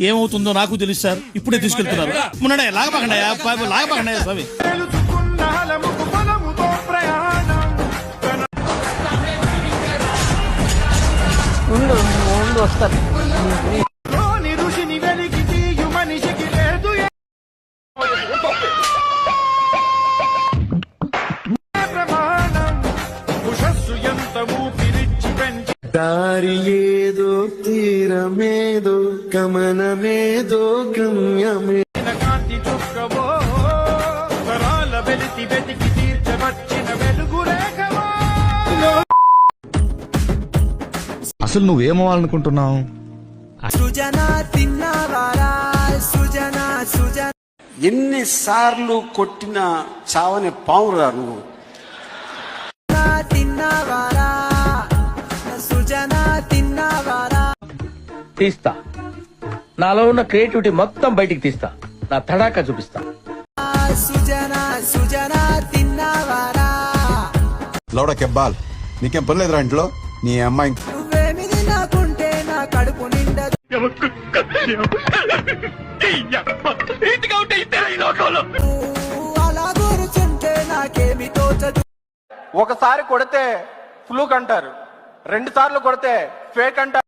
ఏమవుతుందో నాకు తెలుసు సార్. ఇప్పుడే తీసుకెళ్తున్నారు. మొన్నడే లాగపకండి లాగపకండి స్వామి. దారియే గమనమేదో గమ్యమే కాంతి చుక్కవో తరాల వెలితి వెతికి తీర్చవచ్చిన వెలుగు రేఖవో అసలు నువ్వేమవ్వాలనుకుంటున్నావు ఎన్నిసార్లు కొట్టిన చావని పావురా నువ్వు? తీస్తా. నాలో ఉన్న క్రియేటివిటీ మొత్తం బయటికి తీస్తా. నా తడాకా చూపిస్తా. లౌడా కెబ్బాల్. నీకేం పని లేదురా ఇంట్లో? నీ అమ్మాయి ఒకసారి కొడితే ఫ్లూక్ అంటారు. రెండు సార్లు కొడితే ఫేక్ అంటారు.